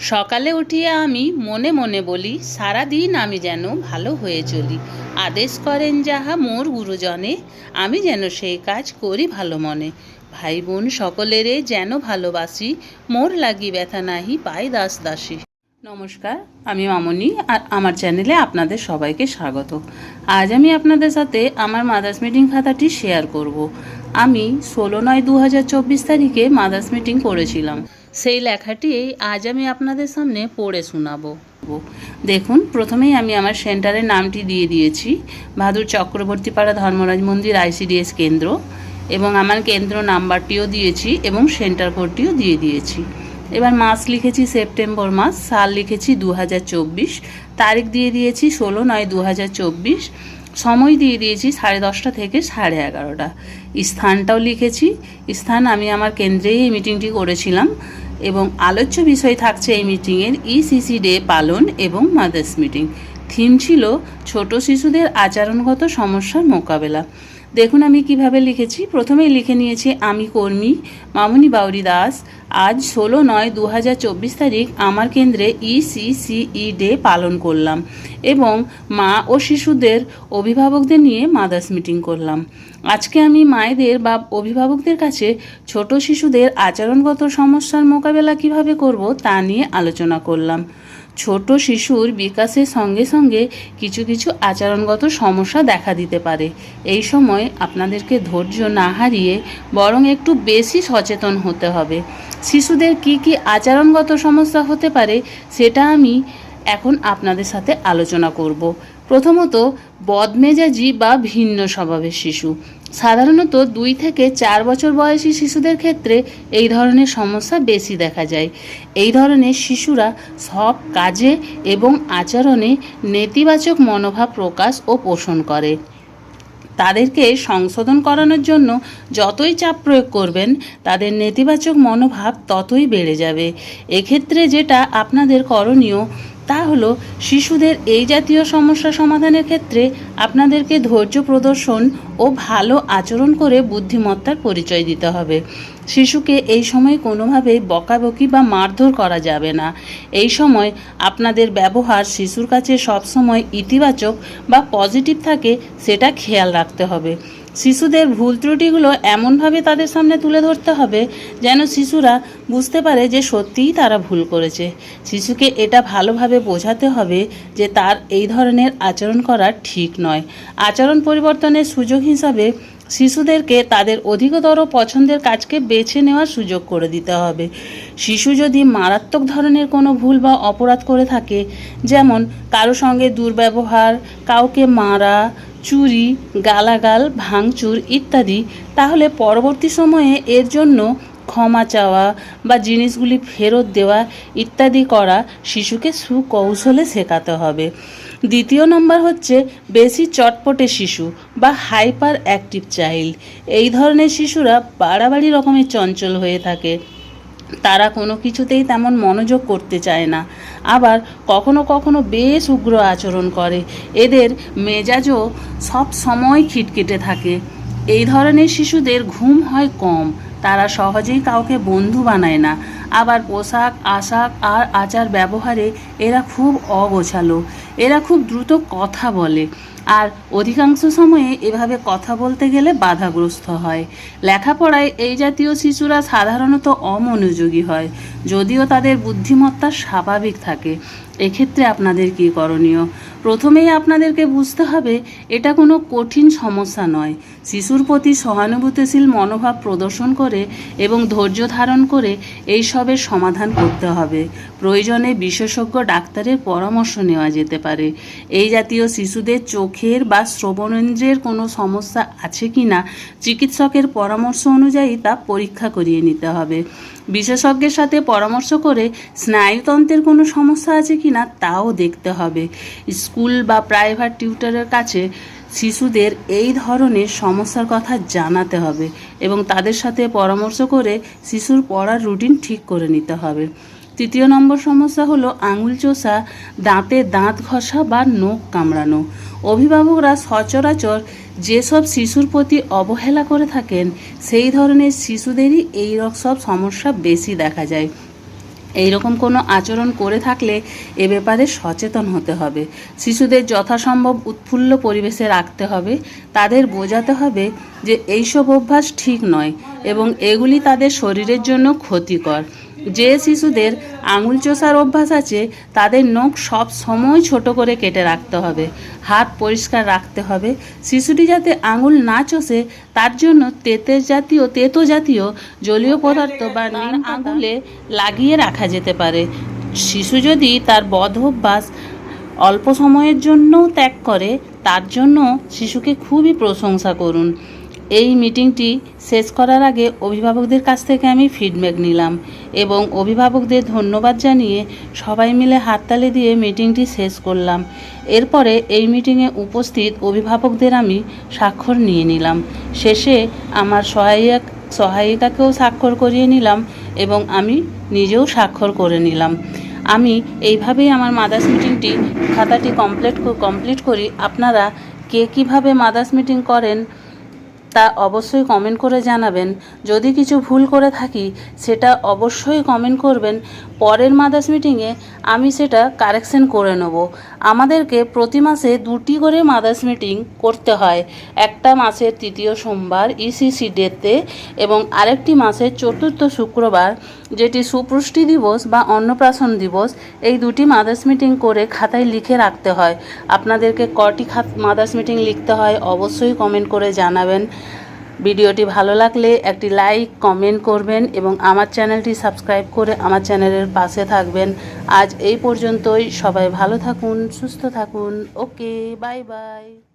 সকালে উঠিয়া আমি মনে মনে বলি, সারাদিন আমি যেন ভালো হয়ে চলি। আদেশ করেন যাহা মোর গুরুজনে, আমি যেন সেই কাজ করি ভালো মনে। ভাই বোন সকলেরে যেন ভালোবাসি, মোর লাগি ব্যথা নাহি, পাই দাস দাসী। নমস্কার, আমি মামনি আর আমার চ্যানেলে আপনাদের সবাইকে স্বাগত। আজ আমি আপনাদের সাথে আমার মাদার্স মিটিং খাতাটি শেয়ার করব। আমি ষোলো নয় দু তারিখে মাদার্স মিটিং করেছিলাম। সেই লেখাটি আজ আমি আপনাদের সামনে পড়ে শোনাবো। দেখুন, প্রথমেই আমি আমার সেন্টারের নামটি দিয়ে দিয়েছি। ভাদুর চক্রবর্তীপাড়া ধর্মরাজ মন্দির আইসিডিএস কেন্দ্র এবং আমার কেন্দ্র নাম্বারটিও দিয়েছি এবং সেন্টার কোডটিও দিয়ে দিয়েছি। এবার মাস লিখেছি সেপ্টেম্বর মাস, সাল লিখেছি দু হাজার চব্বিশ, তারিখ দিয়ে দিয়েছি ষোলো নয় দু সময় দিয়ে দিয়েছি সাড়ে দশটা থেকে সাড়ে এগারোটা। স্থানটাও লিখেছি। স্থান আমি আমার কেন্দ্রেই এই মিটিংটি করেছিলাম এবং আলোচ্য বিষয় থাকছে এই মিটিংয়ের ইসিসি ডে পালন এবং মাদার্স মিটিং থিম ছিল ছোট শিশুদের আচরণগত সমস্যার মোকাবেলা। দেখুন আমি কীভাবে লিখেছি। প্রথমেই লিখে নিয়েছি, আমি কর্মী মামনি বাউরি দাস। আজ ষোলো নয় দু তারিখ আমার কেন্দ্রে ইসিসিই ডে পালন করলাম এবং মা ও শিশুদের অভিভাবকদের নিয়ে মাদার্স মিটিং করলাম। আজকে আমি মায়েদের বা অভিভাবকদের কাছে ছোট শিশুদের আচরণগত সমস্যার মোকাবেলা কীভাবে করব তা নিয়ে আলোচনা করলাম। ছোট শিশুর বিকাশের সঙ্গে সঙ্গে কিছু কিছু আচরণগত সমস্যা দেখা দিতে পারে। এই সময় আপনাদেরকে ধৈর্য না হারিয়ে বরং একটু বেশি সচেতন হতে হবে। শিশুদের কি কি আচরণগত সমস্যা হতে পারে, সেটা আমি এখন আপনাদের সাথে আলোচনা করব। প্রথমত, বদমেজাজি বা ভিন্ন স্বভাবের শিশু। সাধারণত দুই থেকে চার বছর বয়সী শিশুদের ক্ষেত্রে এই ধরনের সমস্যা বেশি দেখা যায়। এই ধরনের শিশুরা সব কাজে এবং আচরণে নেতিবাচক মনোভাব প্রকাশ ও পোষণ করে। তাদেরকে সংশোধন করানোর জন্য যতই চাপ প্রয়োগ করবেন, তাদের নেতিবাচক মনোভাব ততই বেড়ে যাবে। এক্ষেত্রে যেটা আপনাদের করণীয় তা হলো, শিশুদের এই জাতীয় সমস্যা সমাধানের ক্ষেত্রে আপনাদেরকে ধৈর্য প্রদর্শন ও ভালো আচরণ করে বুদ্ধিমত্তার পরিচয় দিতে হবে। শিশুকে এই সময় কোনোভাবেই বকাবকি বা মারধর করা যাবে না। এই সময় আপনাদের ব্যবহার শিশুর কাছে সবসময় ইতিবাচক বা পজিটিভ থাকে, সেটা খেয়াল রাখতে হবে। শিশুদের ভুল ত্রুটিগুলো এমনভাবে তাদের সামনে তুলে ধরতে হবে যেন শিশুরা বুঝতে পারে যে সত্যিই তারা ভুল করেছে। শিশুকে এটা ভালোভাবে বোঝাতে হবে যে তার এই ধরনের আচরণ করা ঠিক নয়। আচরণ পরিবর্তনের সুযোগ হিসাবে শিশুদেরকে তাদের অধিকতর পছন্দের কাজকে বেছে নেওয়ার সুযোগ করে দিতে হবে। শিশু যদি মারাত্মক ধরনের কোনো ভুল বা অপরাধ করে থাকে, যেমন কারও সঙ্গে দুর্ব্যবহার, কাউকে মারা চুরি, গালাগাল, ভাঙচুর ইত্যাদি, তাহলে পরবর্তী সময়ে এর জন্য ক্ষমা চাওয়া বা জিনিসগুলি ফেরত দেওয়া ইত্যাদি করা শিশুকে সুকৌশলে শেখাতে হবে। দ্বিতীয় নম্বর হচ্ছে বেশি চটপটে শিশু বা হাইপার অ্যাক্টিভ চাইল্ড। এই ধরনের শিশুরা বাড়াবাড়ি রকমের চঞ্চল হয়ে থাকে। তারা কোনো কিছুতেই তেমন মনোযোগ করতে চায় না। আবার কখনো কখনো বেশ উগ্র আচরণ করে। এদের মেজাজও সব সময় খিটখিটে থাকে। এই ধরনের শিশুদের ঘুম হয় কম। তারা সহজেই কাউকে বন্ধু বানায় না। আবার পোশাক, আশাক আর আচার ব্যবহারে এরা খুব অগোছালো। এরা খুব দ্রুত কথা বলে। আর অধিকাংশ সময়ে এভাবে কথা বলতে গেলে বাধাগ্রস্ত হয়। লেখাপড়ায় এই জাতীয় শিশুরা সাধারণত অমনোযোগী হয়, যদিও তাদের বুদ্ধিমত্তা স্বাভাবিক থাকে। এক্ষেত্রে আপনাদের কী করণীয়? প্রথমেই আপনাদেরকে বুঝতে হবে, এটা কোনো কঠিন সমস্যা নয়। শিশুর প্রতি সহানুভূতিশীল মনোভাব প্রদর্শন করে এবং ধৈর্য ধারণ করে এই সবের সমাধান করতে হবে। প্রয়োজনে বিশেষজ্ঞ ডাক্তারের পরামর্শ নেওয়া যেতে পারে। এই জাতীয় শিশুদের চোখের বা শ্রবণেন্দ্রের কোনো সমস্যা আছে কি না চিকিৎসকের পরামর্শ অনুযায়ী তা পরীক্ষা করিয়ে নিতে হবে। বিশেষজ্ঞের সাথে পরামর্শ করে স্নায়ুতন্ত্রের কোনো সমস্যা আছে কি না তাও দেখতে হবে। স্কুল বা প্রাইভেট টিউটারের কাছে শিশুদের এই ধরনের সমস্যার কথা জানাতে হবে এবং তাদের সাথে পরামর্শ করে শিশুর পড়ার রুটিন ঠিক করে নিতে হবে। তৃতীয় নম্বর সমস্যা হলো আঙুল চোষা, দাঁতে দাঁত ঘষা বা নখ কামড়ানো। অভিভাবকরা সচরাচর যেসব শিশুর প্রতি অবহেলা করে থাকেন, সেই ধরনের শিশুদেরই এই সব সমস্যা বেশি দেখা যায়। এই রকম কোনো আচরণ করে থাকলে এ ব্যাপারে সচেতন হতে হবে। শিশুদের যথাসম্ভব উৎফুল্ল পরিবেশে রাখতে হবে। তাদের বোঝাতে হবে যে এইসব অভ্যাস ঠিক নয় এবং এগুলি তাদের শরীরের জন্য ক্ষতিকর। যে শিশুদের আঙুল চষার অভ্যাস আছে তাদের নখ সব সময় ছোট করে কেটে রাখতে হবে হাত পরিষ্কার রাখতে হবে। শিশুটি যাতে আঙুল না চষে তার জন্য তেতের জাতীয় তেতো জাতীয় জলীয় পদার্থ বা নিম আঙুলে লাগিয়ে রাখা যেতে পারে। শিশু যদি তার বদ অভ্যাস অল্প সময়ের জন্যও ত্যাগ করে তার জন্য শিশুকে খুবই প্রশংসা করুন। এই মিটিংটি শেষ করার আগে অভিভাবকদের কাছ থেকে আমি ফিডব্যাক নিলাম এবং অভিভাবকদের ধন্যবাদ জানিয়ে সবাই মিলে হাততালি দিয়ে মিটিংটি শেষ করলাম। এরপরে এই মিটিংয়ে উপস্থিত অভিভাবকদের আমি স্বাক্ষর নিয়ে নিলাম। শেষে আমার সহায়ক সহায়িকাকেও স্বাক্ষর করিয়ে নিলাম এবং আমি নিজেও স্বাক্ষর করে নিলাম। আমি এইভাবেই আমার মাদার্স মিটিংটি খাতাটি কমপ্লিট কমপ্লিট করি। আপনারা কে কীভাবে মাদার্স মিটিং করেন তা অবশ্যই কমেন্ট করে জানাবেন। যদি কিছু ভুল করে থাকি, সেটা অবশ্যই কমেন্ট করবেন। পরের মাদার্স মিটিংয়ে আমি সেটা কারেকশন করে নেব। আমাদেরকে প্রতি মাসে দুটি করে মাদার্স মিটিং করতে হয়। একটা মাসের তৃতীয় সোমবার E ইসিসি ডেতে এবং আরেকটি মাসের চতুর্থ শুক্রবার, যেটি সুপুষ্টি দিবস বা অন্নপ্রাশন দিবস, এই দুটি মাদার্স মিটিং করে খাতায় লিখে রাখতে হয়। আপনাদেরকে কটি খাত মাদার্স মিটিং লিখতে হয়, অবশ্যই কমেন্ট করে জানাবেন। ভিডিওটি ভালো লাগলে একটি লাইক, কমেন্ট করবেন এবং আমার চ্যানেলটি সাবস্ক্রাইব করে আমার চ্যানেলের পাশে থাকবেন। আজ এই পর্যন্তই। সবাই ভালো থাকুন, সুস্থ থাকুন। Okay, bye bye.